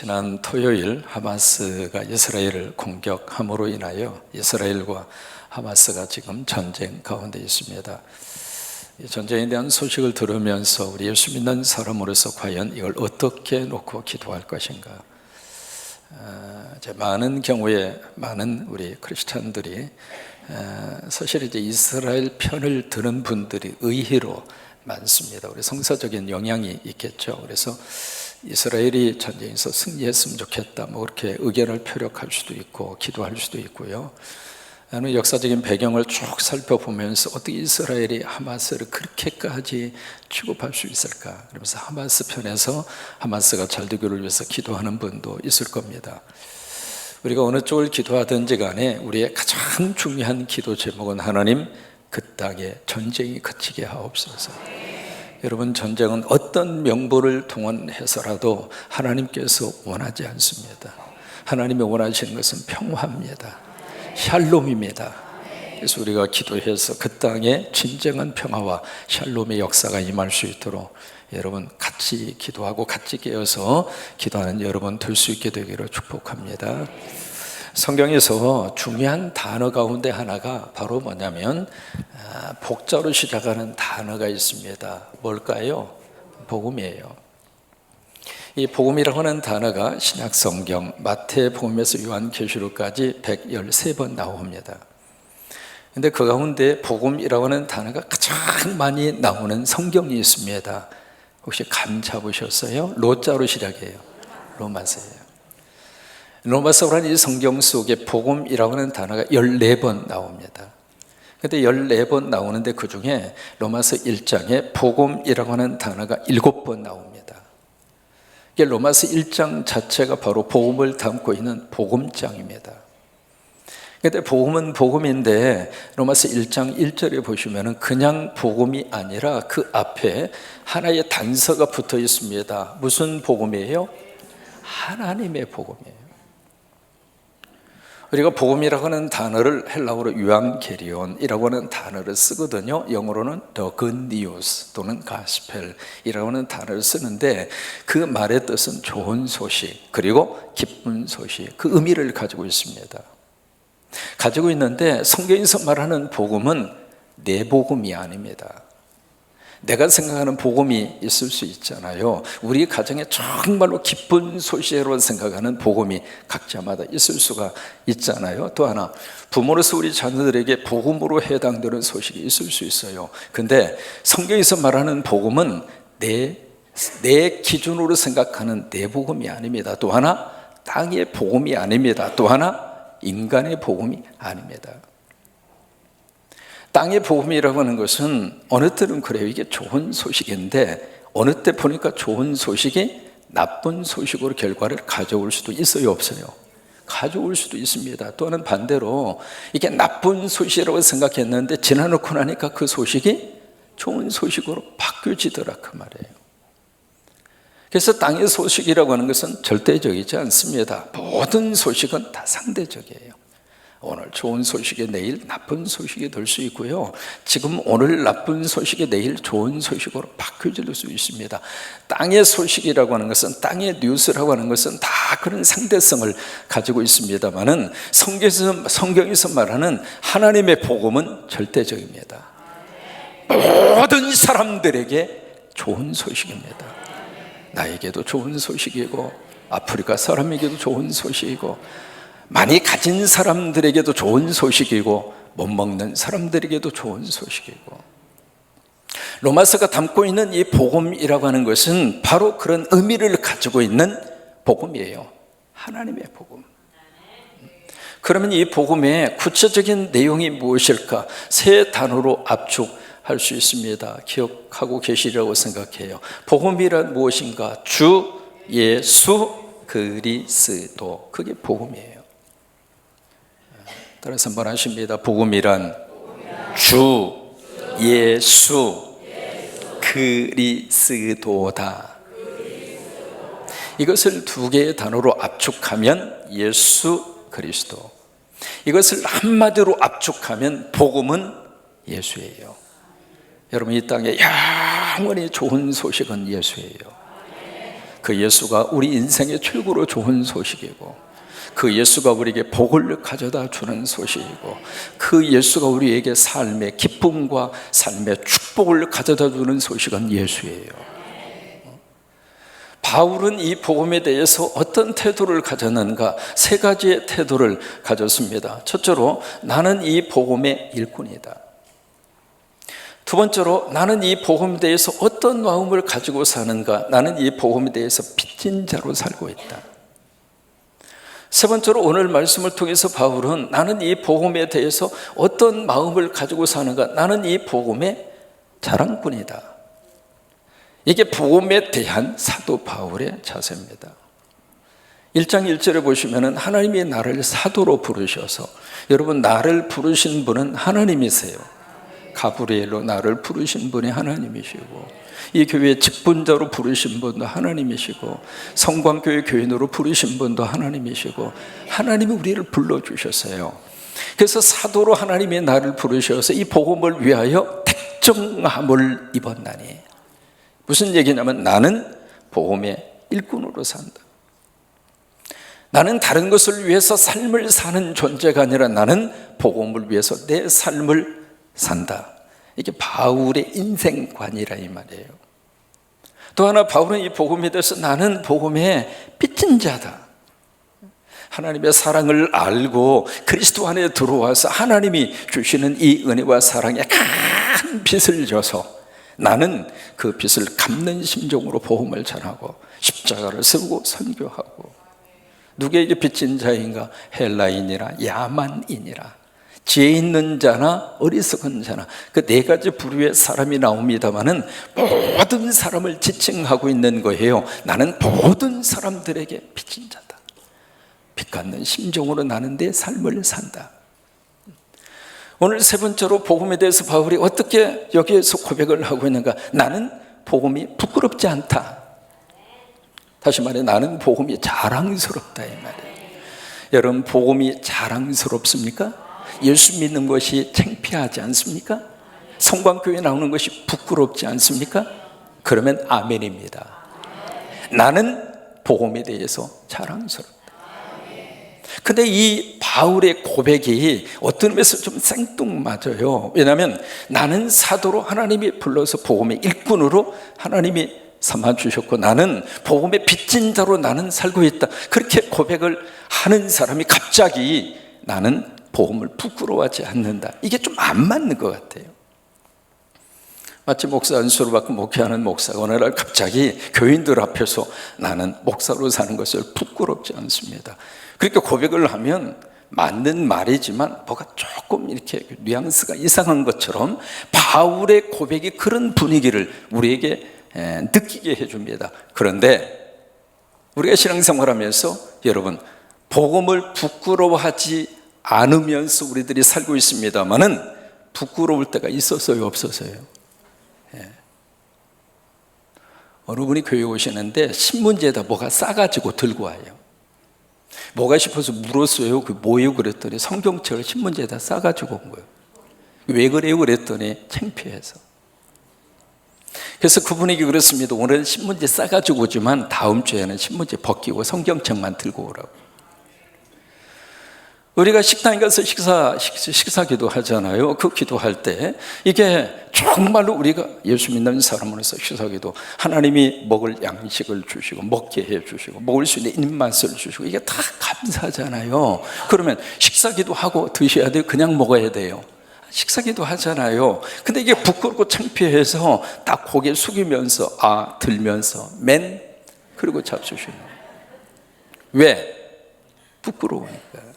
지난 토요일 하마스가 이스라엘을 공격함으로 인하여 이스라엘과 하마스가 지금 전쟁 가운데 있습니다. 이 전쟁에 대한 소식을 들으면서 우리 예수 믿는 사람으로서 과연 이걸 어떻게 놓고 기도할 것인가? 어, 이제 많은 경우에 많은 우리 크리스찬들이 어, 사실 이제 이스라엘 편을 드는 분들이 의희로 많습니다. 우리 성서적인 영향이 있겠죠. 그래서 이스라엘이 전쟁에서 승리했으면 좋겠다. 뭐 그렇게 의견을 표력할 수도 있고 기도할 수도 있고요. 나는 역사적인 배경을 쭉 살펴보면서 어떻게 이스라엘이 하마스를 그렇게까지 취급할 수 있을까? 그러면서 하마스 편에서 하마스가 잘 되기를 위해서 기도하는 분도 있을 겁니다. 우리가 어느 쪽을 기도하든지 간에 우리의 가장 중요한 기도 제목은 하나님 그 땅에 전쟁이 그치게 하옵소서. 여러분 전쟁은 어떤 명분을 동원해서라도 하나님께서 원하지 않습니다. 하나님이 원하시는 것은 평화입니다. 샬롬입니다. 그래서 우리가 기도해서 그 땅에 진정한 평화와 샬롬의 역사가 임할 수 있도록 여러분 같이 기도하고 같이 깨어서 기도하는 여러분 될 수 있게 되기를 축복합니다. 성경에서 중요한 단어 가운데 하나가 바로 뭐냐면 아, 복자로 시작하는 단어가 있습니다. 뭘까요? 복음이에요. 이 복음이라고 하는 단어가 신약 성경 마태복음에서 요한계시록까지 113번 나옵니다. 근데 그 가운데 복음이라고 하는 단어가 가장 많이 나오는 성경이 있습니다. 혹시 감 잡으셨어요? 로자로 시작해요. 로마서예요. 로마서 라는 이 성경 속에 복음이라고 하는 단어가 14번 나옵니다. 근데 14번 나오는데 그 중에 로마서 1장에 복음이라고 하는 단어가 7번 나옵니다. 이게 로마서 1장 자체가 바로 복음을 담고 있는 복음장입니다. 근데 복음은 복음인데 로마서 1장 1절에 보시면은 그냥 복음이 아니라 그 앞에 하나의 단서가 붙어 있습니다. 무슨 복음이에요? 하나님의 복음이에요. 우리가 복음이라고 하는 단어를 헬라어로 유앙게리온이라고 하는 단어를 쓰거든요. 영어로는 the good news 또는 gospel이라고 하는 단어를 쓰는데 그 말의 뜻은 좋은 소식 그리고 기쁜 소식 그 의미를 가지고 있습니다. 가지고 있는데 성경에서 말하는 복음은 내 복음이 아닙니다. 내가 생각하는 복음이 있을 수 있잖아요. 우리 가정에 정말로 기쁜 소식으로 생각하는 복음이 각자마다 있을 수가 있잖아요. 또 하나, 부모로서 우리 자녀들에게 복음으로 해당되는 소식이 있을 수 있어요. 근데 성경에서 말하는 복음은 내, 내 기준으로 생각하는 내 복음이 아닙니다. 또 하나, 땅의 복음이 아닙니다. 또 하나, 인간의 복음이 아닙니다. 땅의 복음이라고 하는 것은 어느 때는 그래요. 이게 좋은 소식인데 어느 때 보니까 좋은 소식이 나쁜 소식으로 결과를 가져올 수도 있어요, 없어요? 가져올 수도 있습니다. 또는 반대로 이게 나쁜 소식이라고 생각했는데 지나놓고 나니까 그 소식이 좋은 소식으로 바뀌어지더라 그 말이에요. 그래서 땅의 소식이라고 하는 것은 절대적이지 않습니다. 모든 소식은 다 상대적이에요. 오늘 좋은 소식이 내일 나쁜 소식이 될 수 있고요. 지금 오늘 나쁜 소식이 내일 좋은 소식으로 바뀌어질 수 있습니다. 땅의 소식이라고 하는 것은 땅의 뉴스라고 하는 것은 다 그런 상대성을 가지고 있습니다만은 성경에서 성경에서 말하는 하나님의 복음은 절대적입니다. 모든 사람들에게 좋은 소식입니다. 나에게도 좋은 소식이고 아프리카 사람에게도 좋은 소식이고 많이 가진 사람들에게도 좋은 소식이고 못 먹는 사람들에게도 좋은 소식이고 로마서가 담고 있는 이 복음이라고 하는 것은 바로 그런 의미를 가지고 있는 복음이에요. 하나님의 복음. 그러면 이 복음의 구체적인 내용이 무엇일까? 세 단어로 압축할 수 있습니다. 기억하고 계시리라고 생각해요. 복음이란 무엇인가? 주 예수 그리스도. 그게 복음이에요. 따라서 한번 하십니다. 복음이란 주 예수 그리스도다. 이것을 두 개의 단어로 압축하면 예수 그리스도. 이것을 한마디로 압축하면 복음은 예수예요. 여러분 이 땅에 영원히 좋은 소식은 예수예요. 그 예수가 우리 인생의 최고로 좋은 소식이고 그 예수가 우리에게 복을 가져다 주는 소식이고 그 예수가 우리에게 삶의 기쁨과 삶의 축복을 가져다 주는 소식은 예수예요. 바울은 이 복음에 대해서 어떤 태도를 가졌는가? 세 가지의 태도를 가졌습니다. 첫째로 나는 이 복음의 일꾼이다. 두 번째로 나는 이 복음에 대해서 어떤 마음을 가지고 사는가? 나는 이 복음에 대해서 빚진 자로 살고 있다. 세 번째로 오늘 말씀을 통해서 바울은 나는 이 복음에 대해서 어떤 마음을 가지고 사는가? 나는 이 복음의 자랑꾼이다. 이게 복음에 대한 사도 바울의 자세입니다. 1장 1절에 보시면은 하나님이 나를 사도로 부르셔서 여러분 나를 부르신 분은 하나님이세요. 가브리엘로 나를 부르신 분이 하나님이시고 이 교회의 직분자로 부르신 분도 하나님이시고 성광교회 교인으로 부르신 분도 하나님이시고 하나님이 우리를 불러 주셨어요. 그래서 사도로 하나님이 나를 부르셔서 이 복음을 위하여 택정함을 입었나니 무슨 얘기냐면 나는 복음의 일꾼으로 산다. 나는 다른 것을 위해서 삶을 사는 존재가 아니라 나는 복음을 위해서 내 삶을 산다. 이게 바울의 인생관이라 이 말이에요. 또 하나 바울은 이 복음에 대해서 나는 복음의 빚진 자다. 하나님의 사랑을 알고 그리스도 안에 들어와서 하나님이 주시는 이 은혜와 사랑에 큰 빚을 져서 나는 그 빚을 갚는 심정으로 복음을 전하고 십자가를 세우고 선교하고 누구에게 빚진 자인가 헬라인이라 야만인이라 지혜 있는 자나 어리석은 자나 그 네 가지 부류의 사람이 나옵니다만은 모든 사람을 지칭하고 있는 거예요. 나는 모든 사람들에게 빚진 자다. 빚 갚는 심정으로 나는 내 삶을 산다. 오늘 세 번째로 복음에 대해서 바울이 어떻게 여기에서 고백을 하고 있는가? 나는 복음이 부끄럽지 않다. 다시 말해 나는 복음이 자랑스럽다 이 말이에요. 여러분 복음이 자랑스럽습니까? 예수 믿는 것이 창피하지 않습니까? 성광교회 나오는 것이 부끄럽지 않습니까? 그러면 아멘입니다. 나는 복음에 대해서 자랑스럽다. 근데 이 바울의 고백이 어떤 면에서 좀 생뚱맞아요. 왜냐하면 나는 사도로 하나님이 불러서 복음의 일꾼으로 하나님이 삼아 주셨고 나는 복음의 빚진 자로 나는 살고 있다. 그렇게 고백을 하는 사람이 갑자기 나는 복음을 부끄러워하지 않는다. 이게 좀 안 맞는 것 같아요. 마치 목사 안수를 받고 목회하는 목사가 어느 날 갑자기 교인들 앞에서 나는 목사로 사는 것을 부끄럽지 않습니다. 그렇게 고백을 하면 맞는 말이지만 뭐가 조금 이렇게 뉘앙스가 이상한 것처럼 바울의 고백이 그런 분위기를 우리에게 느끼게 해줍니다. 그런데 우리가 신앙생활하면서 여러분 복음을 부끄러워하지 않으면서 우리들이 살고 있습니다만은 부끄러울 때가 있었어요, 없었어요. 예. 어느 분이 교회 오시는데 신문지에다 뭐가 싸가지고 들고 와요. 뭐가 싶어서 물었어요. 그 뭐예요? 그랬더니 성경책을 신문지에다 싸가지고 온 거예요. 왜 그래요? 그랬더니 창피해서. 그래서 그분에게 그랬습니다. 오늘은 신문지 싸가지고 오지만 다음 주에는 신문지 벗기고 성경책만 들고 오라고. 우리가 식당에 가서 식사, 식사 기도 하잖아요. 그 기도할 때 이게 정말로 우리가 예수 믿는 사람으로서 식사 기도 하나님이 먹을 양식을 주시고 먹게 해 주시고 먹을 수 있는 입맛을 주시고 이게 다 감사잖아요. 그러면 식사 기도 하고 드셔야 돼요. 그냥 먹어야 돼요. 식사 기도 하잖아요. 근데 이게 부끄럽고 창피해서 딱 고개 숙이면서 아 들면서 맨 그리고 잡수시는 왜? 부끄러우니까.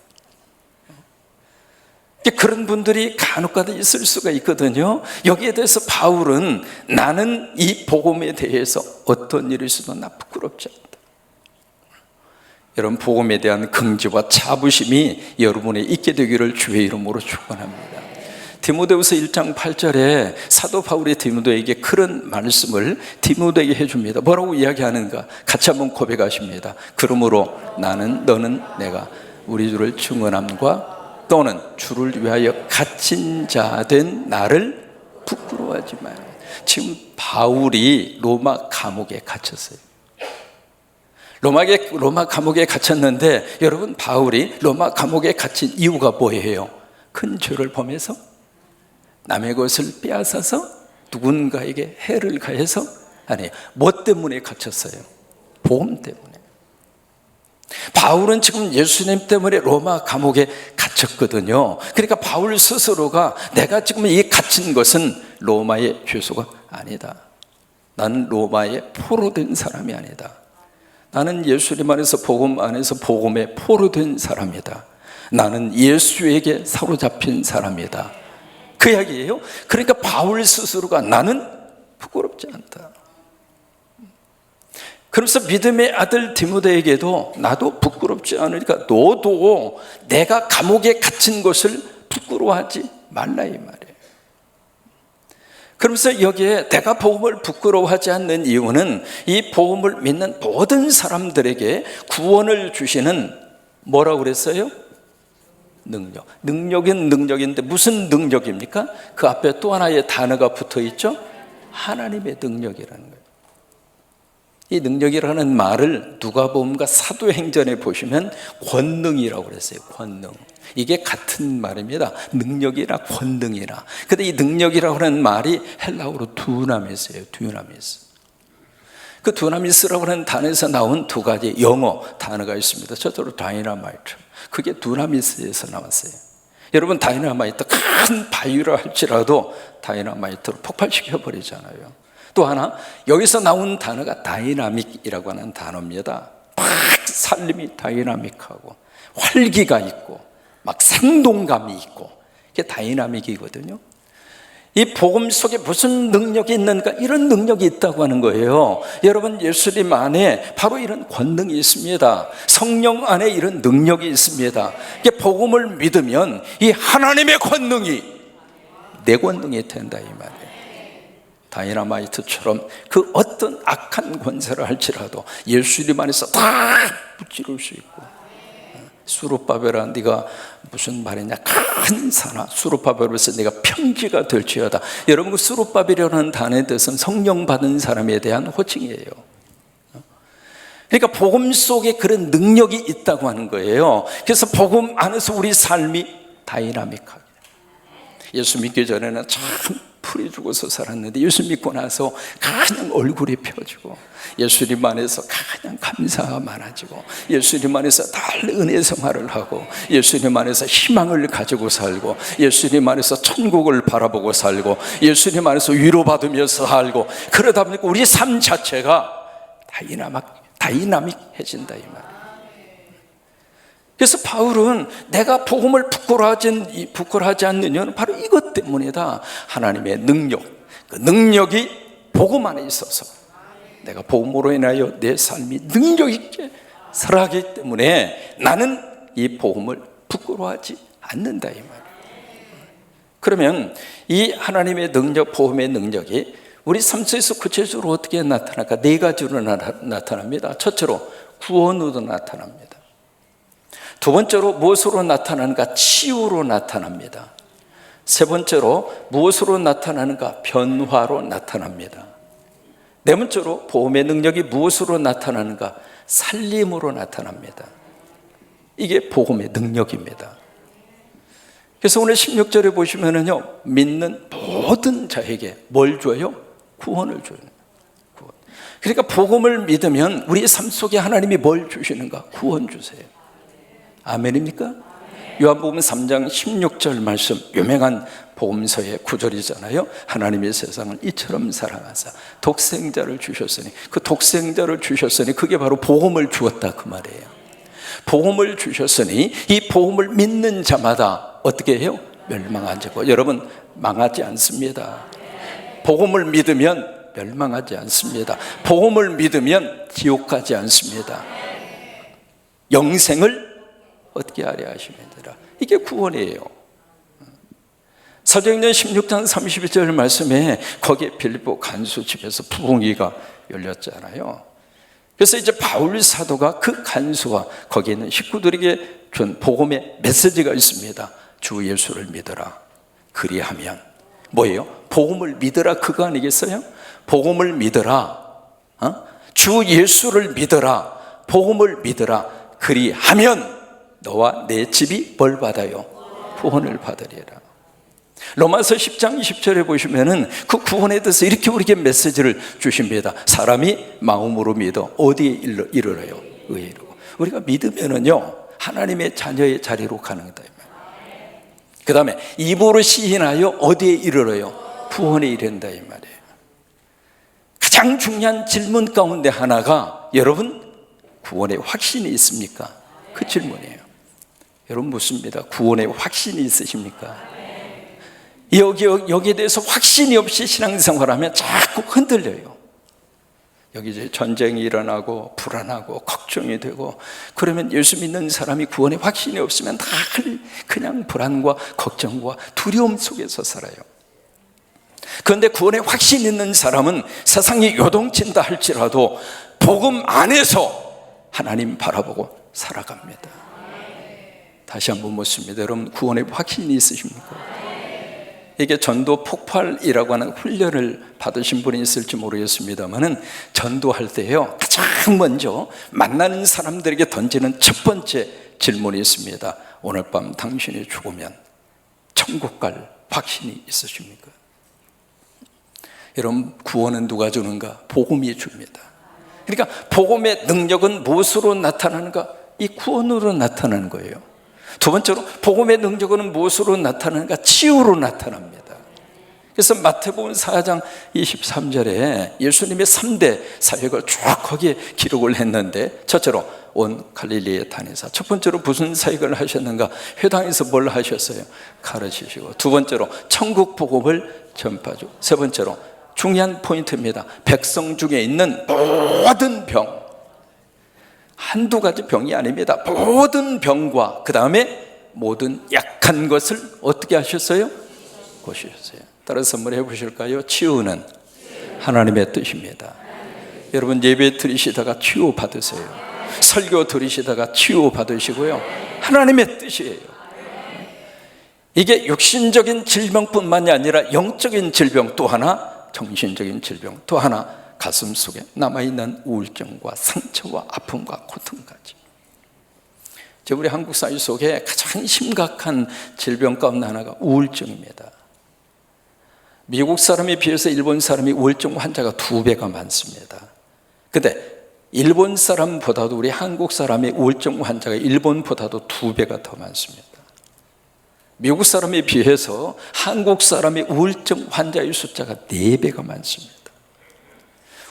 그런 분들이 간혹가다 있을 수가 있거든요. 여기에 대해서 바울은 나는 이 복음에 대해서 어떤 일이 있어도 나 부끄럽지 않다. 여러분 복음에 대한 긍지와 자부심이 여러분에 있게 되기를 주의 이름으로 축원합니다. 디모데후서 1장 8절에 사도 바울이 디모데에게 그런 말씀을 디모데에게 해줍니다. 뭐라고 이야기하는가? 같이 한번 고백하십니다. 그러므로 나는 너는 내가 우리 주를 증언함과 또는 주를 위하여 갇힌 자 된 나를 부끄러워하지 마요. 지금 바울이 로마 감옥에 갇혔어요. 로마에, 로마 감옥에 갇혔는데 여러분 바울이 로마 감옥에 갇힌 이유가 뭐예요? 큰 죄를 범해서 남의 것을 빼앗아서 누군가에게 해를 가해서 아니 뭐 때문에 갇혔어요? 보험 때문에. 바울은 지금 예수님 때문에 로마 감옥에 갇혔거든요. 그러니까 바울 스스로가 내가 지금 이 갇힌 것은 로마의 죄수가 아니다. 나는 로마에 포로 된 사람이 아니다. 나는 예수님 안에서 복음 안에서 복음에 포로 된 사람이다. 나는 예수에게 사로잡힌 사람이다. 그 이야기예요. 그러니까 바울 스스로가 나는 부끄럽지 않다. 그러면서 믿음의 아들 디모데에게도 나도 부끄럽지 않으니까 너도 내가 감옥에 갇힌 것을 부끄러워하지 말라 이 말이에요. 그러면서 여기에 내가 복음을 부끄러워하지 않는 이유는 이 복음을 믿는 모든 사람들에게 구원을 주시는 뭐라고 그랬어요? 능력. 능력은 능력인데 무슨 능력입니까? 그 앞에 또 하나의 단어가 붙어 있죠? 하나님의 능력이라는. 이 능력이라는 말을 누가복음과 사도행전에 보시면 권능이라고 그랬어요. 권능. 이게 같은 말입니다. 능력이라 권능이라. 근데 이 능력이라고 하는 말이 헬라어로 두나미스예요. 두나미스. 그 두나미스라고 하는 단어에서 나온 두 가지 영어 단어가 있습니다. 저절로 다이나마이트. 그게 두나미스에서 나왔어요. 여러분 다이나마이트 큰 바위라 할지라도 다이나마이트로 폭발시켜 버리잖아요. 또 하나 여기서 나온 단어가 다이나믹이라고 하는 단어입니다. 막 살림이 다이나믹하고 활기가 있고 막 생동감이 있고 이게 다이나믹이거든요. 이 복음 속에 무슨 능력이 있는가? 이런 능력이 있다고 하는 거예요. 여러분, 예수님 안에 바로 이런 권능이 있습니다. 성령 안에 이런 능력이 있습니다. 이게 복음을 믿으면 이 하나님의 권능이 내 권능이 된다 이 말이에요. 다이나마이트처럼 그 어떤 악한 권세를 할지라도 예수님 안에서 다 무찌를 수 있고 수르바벨아 네가 무슨 말이냐 큰 산아 수르바벨로서 네가 평지가 될지어다. 여러분 그 수르바벨이라는 단어에 대해서는 성령 받은 사람에 대한 호칭이에요. 그러니까 복음 속에 그런 능력이 있다고 하는 거예요. 그래서 복음 안에서 우리 삶이 다이나믹하게. 예수 믿기 전에는 참 풀이 죽어서 살았는데 예수 믿고 나서 그냥 얼굴이 펴지고 예수님 안에서 그냥 감사가 많아지고 예수님 안에서 달 은혜 생활을 하고 예수님 안에서 희망을 가지고 살고 예수님 안에서 천국을 바라보고 살고 예수님 안에서 위로받으며 살고 그러다 보니까 우리 삶 자체가 다이나믹, 다이나믹해진다 이 말이에요. 그래서 바울은 내가 복음을 부끄러워하지, 부끄러워하지 이유는 바로 이것 때문이다. 하나님의 능력. 그 능력이 복음 안에 있어서 내가 복음으로 인하여 내 삶이 능력 있게 살아가기 때문에 나는 이 복음을 부끄러워하지 않는다 이 말이에요. 그러면 이 하나님의 능력, 복음의 능력이 우리 삶 속에서 구체적으로 어떻게 나타날까? 네 가지로 나타납니다. 첫째로 구원으로 나타납니다. 두 번째로 무엇으로 나타나는가? 치유로 나타납니다. 세 번째로 무엇으로 나타나는가? 변화로 나타납니다. 네 번째로 보험의 능력이 무엇으로 나타나는가? 살림으로 나타납니다. 이게 복음의 능력입니다. 그래서 오늘 16절에 보시면은요, 믿는 모든 자에게 뭘 줘요? 구원을 줘요. 구원. 그러니까 복음을 믿으면 우리의 삶 속에 하나님이 뭘 주시는가? 구원 주세요. 아멘입니까? 요한복음 3장 16절 말씀 유명한 복음서의 구절이잖아요. 하나님의 세상을 이처럼 사랑하사 독생자를 주셨으니 그 독생자를 주셨으니 그게 바로 복음을 주었다 그 말이에요. 복음을 주셨으니 이 복음을 믿는 자마다 어떻게 해요? 멸망하지 않고 여러분 망하지 않습니다. 복음을 믿으면 멸망하지 않습니다. 복음을 믿으면 지옥 가지 않습니다. 영생을 어떻게 하려 되라. 이게 구원이에요. 사도행전 16장 32절 말씀에 거기에 빌립보 간수 집에서 부흥이가 열렸잖아요. 그래서 이제 바울 사도가 그 간수와 거기에 있는 식구들에게 준 복음의 메시지가 있습니다. 주 예수를 믿어라. 그리하면 뭐예요? 복음을 믿어라 그거 아니겠어요? 복음을 믿어라. 어? 주 예수를 믿어라. 복음을 믿으라 그리하면 너와 내 집이 벌 받아요 구원을 받으리라 로마서 10장 20절에 보시면은 그 구원에 대해서 이렇게 우리에게 메시지를 주십니다. 사람이 마음으로 믿어 어디에 이르, 이르러요? 이르고. 우리가 믿으면은요, 하나님의 자녀의 자리로 가는 거다. 그 다음에 입으로 시인하여 어디에 이르러요? 구원에 이른다 이 말이에요. 가장 중요한 질문 가운데 하나가 여러분 구원의 확신이 있습니까? 그 질문이에요. 여러분 묻습니다. 구원의 확신이 있으십니까? 여기, 여기에 대해서 확신이 없이 신앙생활 하면 자꾸 흔들려요. 여기 이제 전쟁이 일어나고 불안하고 걱정이 되고 그러면 예수 믿는 사람이 구원에 확신이 없으면 다 그냥 불안과 걱정과 두려움 속에서 살아요. 그런데 구원에 확신 있는 사람은 세상이 요동친다 할지라도 복음 안에서 하나님 바라보고 살아갑니다. 다시 한번 묻습니다. 여러분 구원에 확신이 있으십니까? 이게 전도 폭발이라고 하는 훈련을 받으신 분이 있을지 모르겠습니다만은 전도할 때요 가장 먼저 만나는 사람들에게 던지는 첫 번째 질문이 있습니다. 오늘 밤 당신이 죽으면 천국 갈 확신이 있으십니까? 여러분 구원은 누가 주는가? 복음이 줍니다. 그러니까 복음의 능력은 무엇으로 나타나는가? 이 구원으로 나타나는 거예요. 두 번째로 복음의 능력은 무엇으로 나타나는가? 치유로 나타납니다. 그래서 마태복음 4장 23절에 예수님의 3대 사역을 쭉 거기에 기록을 했는데 첫째로 온 갈릴리에 다니사 첫 번째로 무슨 사역을 하셨는가? 회당에서 뭘 하셨어요? 가르치시고 두 번째로 천국 복음을 전파주 세 번째로 중요한 포인트입니다. 백성 중에 있는 모든 병 한두 가지 병이 아닙니다. 모든 병과 그 다음에 모든 약한 것을 어떻게 하셨어요? 고치셨어요. 따라서 한번 해보실까요? 치유는 하나님의 뜻입니다. 여러분 예배 드리시다가 치유 받으세요. 설교 들으시다가 치유 받으시고요. 하나님의 뜻이에요. 이게 육신적인 질병뿐만이 아니라 영적인 질병 또 하나, 정신적인 질병 또 하나 가슴 속에 남아있는 우울증과 상처와 아픔과. 우리 한국 사회 속에 가장 심각한 질병 가운데 하나가 우울증입니다. 미국 사람에 비해서 일본 사람이 우울증 환자가 두 배가 많습니다. 근데 일본 사람보다도 우리 한국 사람의 우울증 환자가 일본보다도 두 배가 더 많습니다. 미국 사람에 비해서 한국 사람의 우울증 환자의 숫자가 네 배가 많습니다.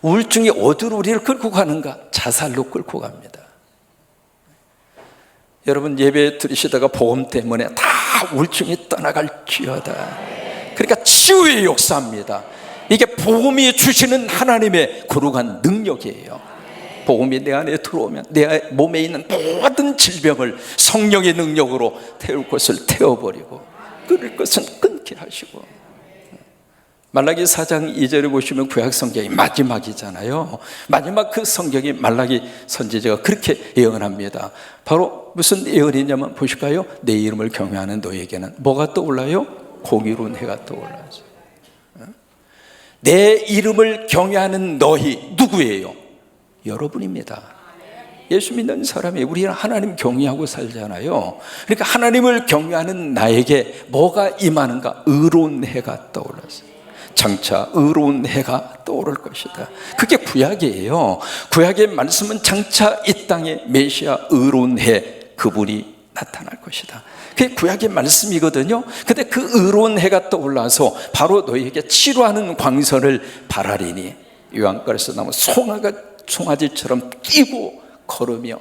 우울증이 어디로 우리를 끌고 가는가? 자살로 끌고 갑니다. 여러분 예배 들으시다가 보험 때문에 다 우울증이 떠나갈지어다. 그러니까 치유의 역사입니다. 이게 복음이 주시는 하나님의 거룩한 능력이에요. 복음이 내 안에 들어오면 내 몸에 있는 모든 질병을 성령의 능력으로 태울 것을 태워버리고 끊을 것은 끊게 하시고 말라기 4장 2절에 보시면 구약 성경이 마지막이잖아요. 마지막 그 성경이 말라기 선지자가 그렇게 예언합니다. 바로 무슨 예언이냐면 보실까요? 내 이름을 경외하는 너에게는 뭐가 떠올라요? 공의로운 해가 떠올라죠. 어? 내 이름을 경외하는 너희 누구예요? 여러분입니다. 예수 믿는 사람이 우리는 하나님 경외하고 살잖아요. 그러니까 하나님을 경외하는 나에게 뭐가 임하는가? 의로운 해가 떠올랐어요. 장차 의로운 해가 떠오를 것이다. 그게 구약이에요. 구약의 말씀은 장차 이 땅에 메시아 의로운 해 그분이 나타날 것이다. 그게 구약의 말씀이거든요. 근데 그 의로운 해가 떠올라서 바로 너희에게 치료하는 광선을 바라리니 요한가에서 나온 송아가 송아지처럼 뛰고 걸으며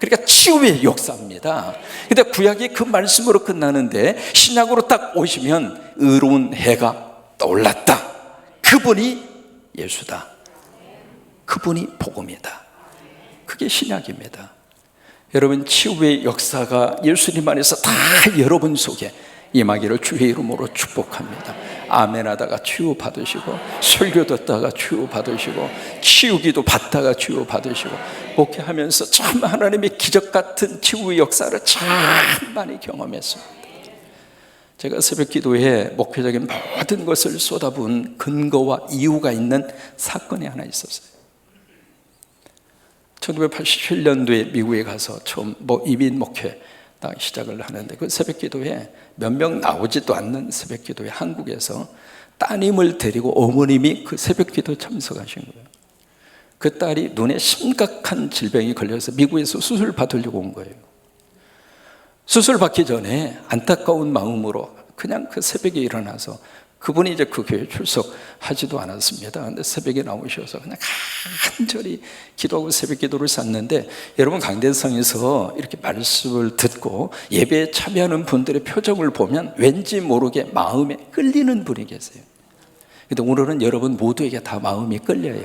그러니까 치유의 역사입니다. 근데 구약이 그 말씀으로 끝나는데 신약으로 딱 오시면 의로운 해가 떠올랐다. 그분이 예수다. 그분이 복음이다. 그게 신약입니다. 여러분 치유의 역사가 예수님 안에서 다 여러분 속에 임하기를 주의 이름으로 축복합니다. 아멘 하다가 치유 받으시고 설교 듣다가 치유 받으시고 치유기도 받다가 치유 받으시고 목회하면서 참 하나님의 기적 같은 치유 역사를 참 많이 경험했습니다. 제가 새벽 기도에 목표적인 모든 것을 쏟아부은 근거와 이유가 있는 사건이 하나 있었어요. 1987년도에 미국에 가서 처음 뭐 이민 목회 딱 시작을 하는데 그 새벽 기도회 몇명 나오지도 않는 새벽 기도회 한국에서 따님을 데리고 어머님이 그 새벽 기도 참석하신 거예요. 그 딸이 눈에 심각한 질병이 걸려서 미국에서 수술 받으려고 온 거예요. 수술 받기 전에 안타까운 마음으로 그냥 그 새벽에 일어나서 그분이 이제 그 교회 출석하지도 않았습니다. 근데 새벽에 나오셔서 그냥 간절히 기도하고 새벽 기도를 샀는데 여러분 강대성에서 이렇게 말씀을 듣고 예배에 참여하는 분들의 표정을 보면 왠지 모르게 마음에 끌리는 분이 계세요. 근데 오늘은 여러분 모두에게 다 마음이 끌려요.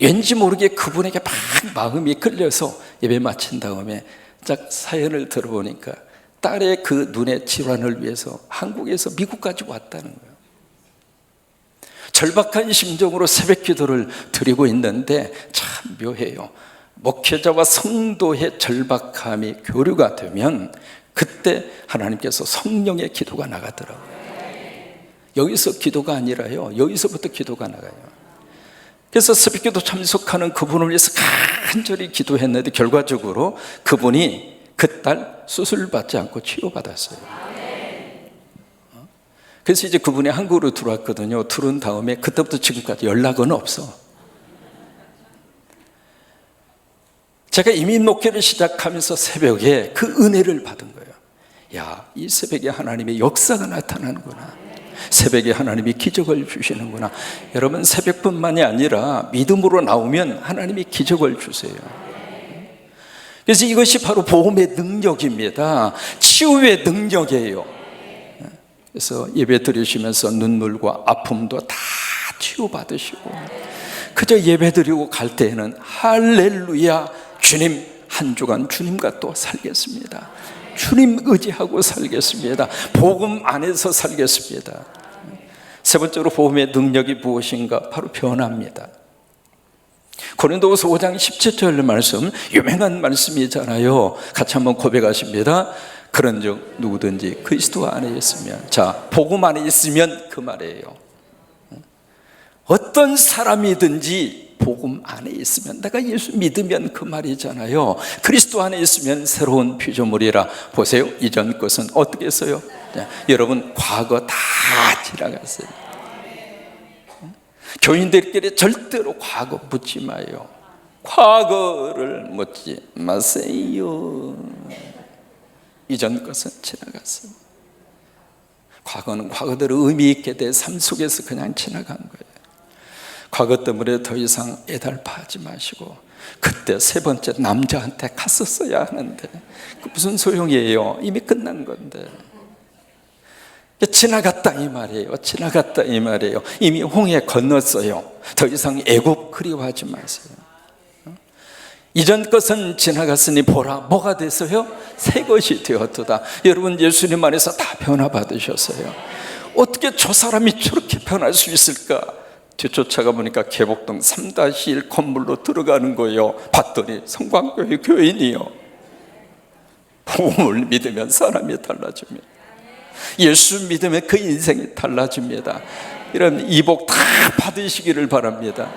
왠지 모르게 그분에게 막 마음이 끌려서 예배 마친 다음에 딱 사연을 들어보니까 딸의 그 눈의 질환을 위해서 한국에서 미국까지 왔다는 거예요. 절박한 심정으로 새벽 기도를 드리고 있는데 참 묘해요. 목회자와 성도의 절박함이 교류가 되면 그때 하나님께서 성령의 기도가 나가더라고요. 여기서 기도가 아니라요. 여기서부터 기도가 나가요. 그래서 새벽 기도 참석하는 그분을 위해서 간절히 기도했는데 결과적으로 그분이 그 딸 수술 받지 않고 치료받았어요. 어? 그래서 이제 그분이 한국으로 들어왔거든요. 들어온 다음에 그때부터 지금까지 연락은 없어. 제가 이민 목회를 시작하면서 새벽에 그 은혜를 받은 거예요. 야, 이 새벽에 하나님의 역사가 나타나는구나. 새벽에 하나님이 기적을 주시는구나. 여러분, 새벽뿐만이 아니라 믿음으로 나오면 하나님이 기적을 주세요. 그래서 이것이 바로 복음의 능력입니다. 치유의 능력이에요. 그래서 예배 드리시면서 눈물과 아픔도 다 치유받으시고 그저 예배 드리고 갈 때에는 할렐루야 주님 한 주간 주님과 또 살겠습니다. 주님 의지하고 살겠습니다. 복음 안에서 살겠습니다. 세 번째로 복음의 능력이 무엇인가? 바로 변합니다. 고린도후서 5장 17절 말씀 유명한 말씀이잖아요. 같이 한번 고백하십니다. 그런즉 누구든지 그리스도 안에 있으면 자 복음 안에 있으면 그 말이에요. 어떤 사람이든지 복음 안에 있으면 내가 예수 믿으면 그 말이잖아요. 그리스도 안에 있으면 새로운 피조물이라 보세요. 이전 것은 어떻게? 자, 여러분 과거 다 지나갔어요. 교인들끼리 절대로 과거 묻지 마요. 과거를 묻지 마세요. 이전 것은 지나갔어요. 과거는 과거대로 의미 있게 내 삶 속에서 그냥 지나간 거예요. 과거 때문에 더 이상 애달파하지 마시고 그때 세 번째 남자한테 갔었어야 하는데 그 무슨 소용이에요? 이미 끝난 건데. 지나갔다 이 말이에요. 지나갔다 이 말이에요. 이미 홍해 건넜어요. 더 이상 애굽 그리워하지 마세요. 이전 것은 지나갔으니 보라 뭐가 됐어요? 새 것이 되었도다. 여러분 예수님 안에서 다 변화 받으셨어요. 어떻게 저 사람이 저렇게 변할 수 있을까? 뒤쫓아가 보니까 개복동 3-1 건물로 들어가는 거예요. 봤더니 성광교회 교인이요. 복음을 믿으면 사람이 달라집니다. 예수 믿으면 그 인생이 달라집니다. 이런 이복 다 받으시기를 바랍니다.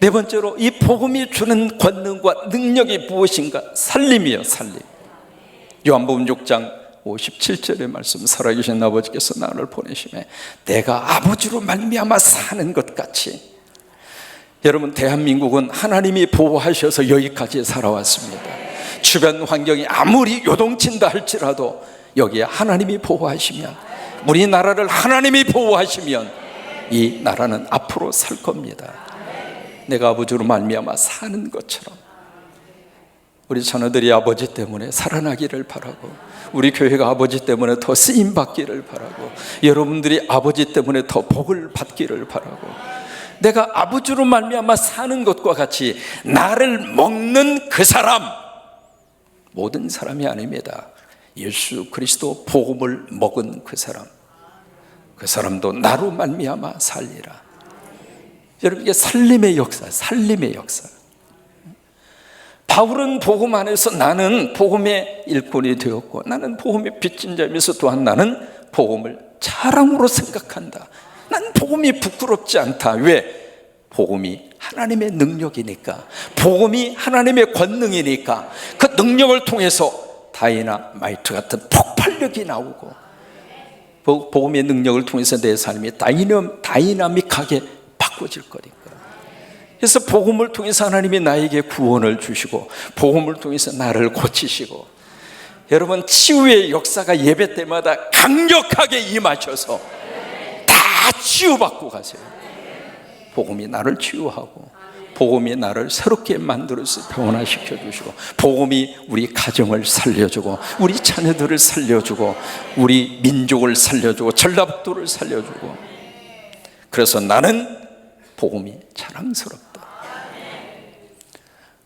네 번째로 이 복음이 주는 권능과 능력이 무엇인가? 살림이요, 살림. 요한복음 6장 57절의 말씀 살아계신 아버지께서 나를 보내심에 내가 아버지로 말미암아 사는 것 같이 여러분 대한민국은 하나님이 보호하셔서 여기까지 살아왔습니다. 주변 환경이 아무리 요동친다 할지라도 여기에 하나님이 보호하시면 우리나라를 하나님이 보호하시면 이 나라는 앞으로 살 겁니다. 내가 아버지로 말미암아 사는 것처럼 우리 자녀들이 아버지 때문에 살아나기를 바라고 우리 교회가 아버지 때문에 더 쓰임 받기를 바라고 여러분들이 아버지 때문에 더 복을 받기를 바라고 내가 아버지로 말미암아 사는 것과 같이 나를 먹는 그 사람 모든 사람이 아닙니다. 예수 그리스도 복음을 먹은 그 사람 그 사람도 나로 말미암아 살리라. 여러분 이게 살림의 역사, 살림의 역사. 바울은 복음 안에서 나는 복음의 일꾼이 되었고 나는 복음의 빚진 자면서 또한 나는 복음을 자랑으로 생각한다. 난 복음이 부끄럽지 않다. 왜? 복음이 하나님의 능력이니까 복음이 하나님의 권능이니까 그 능력을 통해서 다이나마이트 같은 폭발력이 나오고 복- 복음의 능력을 통해서 내 삶이 다이나, 다이나믹하게 바꿔질 거니까 그래서 복음을 통해서 하나님이 나에게 구원을 주시고 복음을 통해서 나를 고치시고 여러분 치유의 역사가 예배 때마다 강력하게 임하셔서 다 치유받고 가세요. 복음이 나를 치유하고 복음이 나를 새롭게 만들어서 변화시켜 주시고 복음이 우리 가정을 살려주고 우리 자녀들을 살려주고 우리 민족을 살려주고 전라북도를 살려주고 그래서 나는 복음이 자랑스럽다.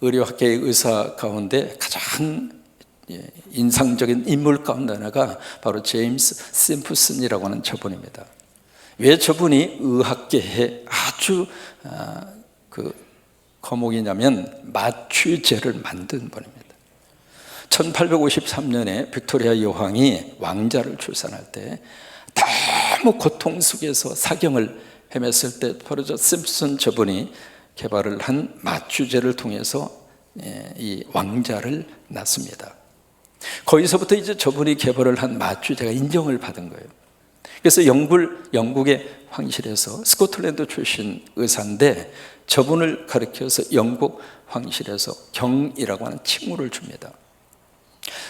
의료학계의 의사 가운데 가장 예, 인상적인 인물 가운데 하나가 바로 제임스 심프슨이라고 하는 저분입니다. 왜 저분이 의학계에 아주 아, 그 거목이냐면 마취제를 만든 분입니다. 1853년에 빅토리아 여왕이 왕자를 출산할 때 너무 고통 속에서 사경을 헤맸을 때 바로 저 심슨 저분이 개발을 한 마취제를 통해서 예, 이 왕자를 낳습니다. 거기서부터 이제 저분이 개발을 한 마취제가 인정을 받은 거예요. 그래서 영국, 영국의 황실에서 스코틀랜드 출신 의사인데 저분을 가르쳐서 영국 황실에서 경이라고 하는 칭호를 줍니다.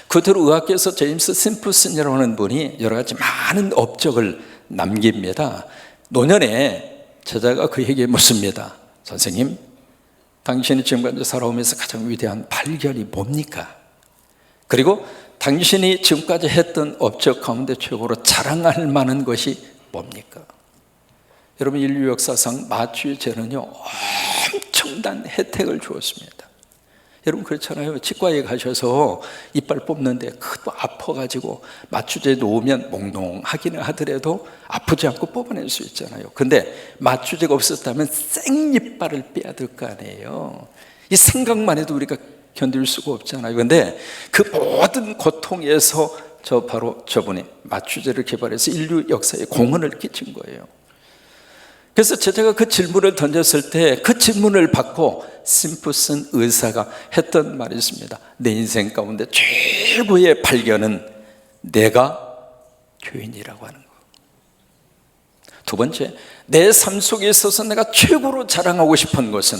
그대로 의학계에서 제임스 심프슨이라고 하는 분이 여러 가지 많은 업적을 남깁니다. 노년에 제자가 그에게 묻습니다. 선생님, 당신이 지금까지 살아오면서 가장 위대한 발견이 뭡니까? 그리고 당신이 지금까지 했던 업적 가운데 최고로 자랑할 만한 것이 뭡니까? 여러분 인류 역사상 마취제는요 엄청난 혜택을 주었습니다. 여러분 그렇잖아요. 치과에 가셔서 이빨 뽑는데 그도 아파가지고 마취제 놓으면 몽롱하기는 하더라도 아프지 않고 뽑아낼 수 있잖아요. 근데 마취제가 없었다면 생이빨을 빼야 될 거 아니에요. 이 생각만 해도 우리가 견딜 수가 없잖아요. 근데 그 모든 고통에서 저 바로 저분이 마취제를 개발해서 인류 역사에 공헌을 끼친 거예요. 그래서 제가 그 질문을 던졌을 때 그 질문을 받고 심프슨 의사가 했던 말이 있습니다. 내 인생 가운데 최고의 발견은 내가 교인이라고 하는 거. 두 번째, 내 삶 속에 있어서 내가 최고로 자랑하고 싶은 것은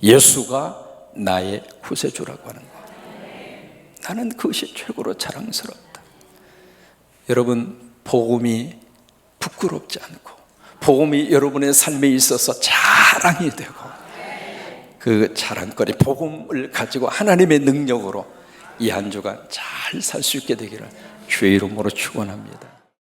예수가 나의 구세주라고 하는 거. 나는 그것이 최고로 자랑스럽다. 여러분, 복음이 부끄럽지 않고 복음이 여러분의 삶에 있어서 자랑이 되고 그 자랑거리 복음을 가지고 하나님의 능력으로 이 한 주간 잘 살 수 있게 되기를 주의 이름으로 축원합니다.